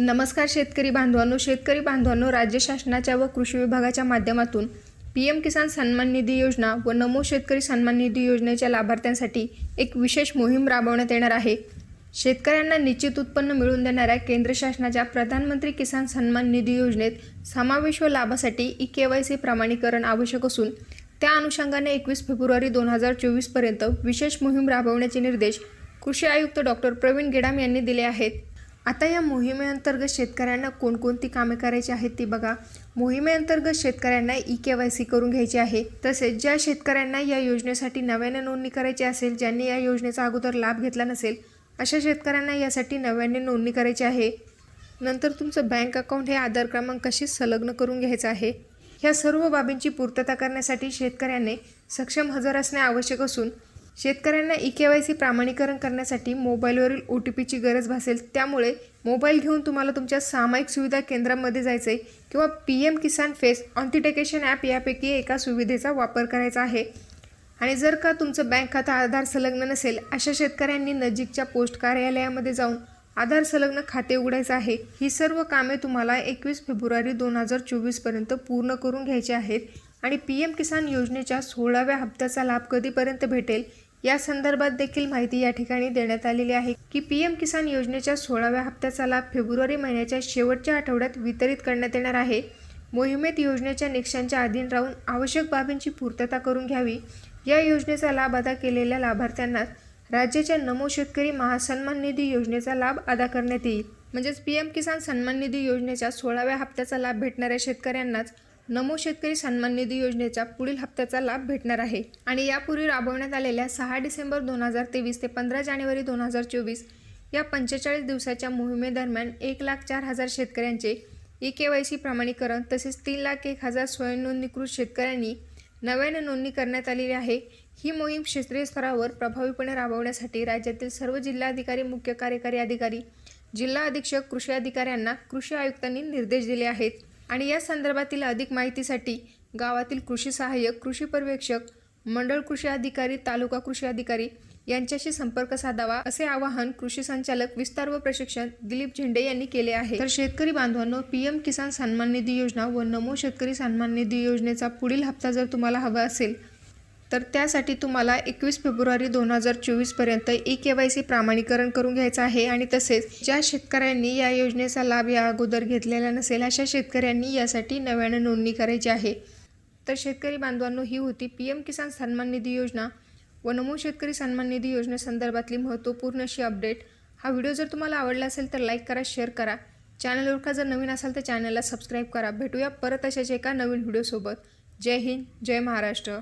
नमस्कार शेतकरी बांधवांनो शेतकरी बांधवांनो राज्य शासनाच्या व कृषी विभागाच्या माध्यमातून पी एम किसान सन्मान निधी योजना व नमो शेतकरी सन्मान निधी योजनेच्या लाभार्थ्यांसाठी एक विशेष मोहीम राबवण्यात येणार आहे. शेतकऱ्यांना निश्चित उत्पन्न मिळवून देणाऱ्या केंद्र शासनाच्या प्रधानमंत्री किसान सन्मान निधी योजनेत समावेश व लाभासाठी ई के वाय सी प्रमाणीकरण आवश्यक असून त्या अनुषंगाने एकवीस फेब्रुवारी दोन हजार चोवीसपर्यंत विशेष मोहीम राबवण्याचे निर्देश कृषी आयुक्त डॉक्टर प्रवीण गेडाम यांनी दिले आहेत. आता या मोहिमेअंतर्गत शेतकऱ्यांना कोणकोणती कामे करायची आहेत ती बघा. मोहिमेअंतर्गत शेतकऱ्यांना ई के वाय सी करून घ्यायची आहे. तसेच ज्या शेतकऱ्यांना या योजनेसाठी नव्याने नोंदणी करायची असेल ज्यांनी या योजनेचा अगोदर लाभ घेतला नसेल अशा शेतकऱ्यांना यासाठी नव्याने नोंदणी करायची आहे. नंतर तुमचं बँक अकाउंट हे आधार क्रमांकाशी संलग्न करून घ्यायचं आहे. ह्या सर्व बाबींची पूर्तता करण्यासाठी शेतकऱ्यांनी सक्षम हजर असणे आवश्यक असून शेतकऱ्यांना ई के वाय सी प्रमाणीकरण करण्यासाठी मोबाईलवरील ओ टी पीची गरज भासेल. त्यामुळे मोबाईल घेऊन तुम्हाला तुमच्या सामायिक सुविधा केंद्रामध्ये जायचं आहे किंवा P M Kisan face authentication app यापैकी एका सुविधेचा वापर करायचा आहे. आणि जर का तुमचं बँक खातं आधार संलग्न नसेल अशा शेतकऱ्यांनी नजीकच्या पोस्ट कार्यालयामध्ये जाऊन आधार संलग्न खाते उघडायचं आहे. ही सर्व कामे तुम्हाला एकवीस फेब्रुवारी दोन हजार चोवीसपर्यंत पूर्ण करून घ्यायची आहेत. आणि पी एम किसान योजनेच्या सोळाव्या हप्त्याचा लाभ कधीपर्यंत भेटेल? या संदर्भात देखील माहिती या ठिकाणी देण्यात आलेली आहे की पी एम किसान योजनेच्या सोळाव्या हप्त्याचा लाभ फेब्रुवारी महिन्याच्या शेवटच्या आठवड्यात वितरित करण्यात येणार आहे. मोहिमेत योजनेच्या निकषांच्या अधीन राहून आवश्यक बाबींची पूर्तता करून घ्यावी. या योजनेचा लाभ अदा केलेल्या लाभार्थ्यांना राज्याच्या नमो शेतकरी महासन्मान निधी योजनेचा लाभ अदा करण्यात येईल. म्हणजेच पी एम किसान सन्मान निधी योजनेच्या सोळाव्या हप्त्याचा लाभ भेटणाऱ्या शेतकऱ्यांनाच नमो शेतकरी सन्मान निधी योजनेच्या पुढील हप्त्याचा लाभ भेटणार आहे. आणि यापूर्वी राबवण्यात आलेल्या सहा डिसेंबर दोन हजार तेवीस ते पंधरा जानेवारी दोन हजार चोवीस या पंचेचाळीस दिवसाच्या मोहिमेदरम्यान एक लाख चार हजार शेतकऱ्यांचे ई के वाय सी प्रमाणीकरण तसेच तीन लाख एक हजार स्वयंनोंदणीकृत शेतकऱ्यांनी नव्याने नोंदणी करण्यात आलेली आहे. ही मोहीम क्षेत्रीय स्तरावर प्रभावीपणे राबवण्यासाठी राज्यातील सर्व जिल्हाधिकारी मुख्य कार्यकारी अधिकारी जिल्हा अधीक्षक कृषी अधिकाऱ्यांना कृषी आयुक्तांनी निर्देश दिले आहेत. आणि या संदर्भातील अधिक माहितीसाठी गावातील कृषी सहाय्यक कृषी पर्यवेक्षक मंडळ कृषी अधिकारी तालुका कृषी अधिकारी यांच्याशी संपर्क साधावा असे आवाहन कृषी संचालक विस्तार व प्रशिक्षण दिलीप झेंडे यांनी केले आहे. तर शेतकरी बांधवांनो पीएम किसान सन्मान निधी योजना व नमो शेतकरी सन्मान निधी योजनेचा पुढील हप्ता जर तुम्हाला हवा असेल तर त्यासाठी तुम्हाला एकवीस फेब्रुवारी दोन हजार चोवीसपर्यंत ई के वाय सी प्रमाणीकरण करून घ्यायचं आहे आणि तसेच ज्या शेतकऱ्यांनी या योजनेचा लाभ या अगोदर घेतलेला नसेल अशा शेतकऱ्यांनी यासाठी नव्यानं नोंदणी करायची आहे. तर शेतकरी बांधवांनो ही होती पी एम किसान सन्मान निधी योजना. व नमो शेतकरी सन्मान निधी योजनेसंदर्भातली महत्त्वपूर्ण अशी अपडेट. हा व्हिडिओ जर तुम्हाला आवडला असेल तर लाईक करा शेअर करा. चॅनलवर का जर नवीन असाल तर चॅनलला सबस्क्राईब करा. भेटूया परत अशाच एका नवीन व्हिडिओसोबत. जय हिंद जय महाराष्ट्र.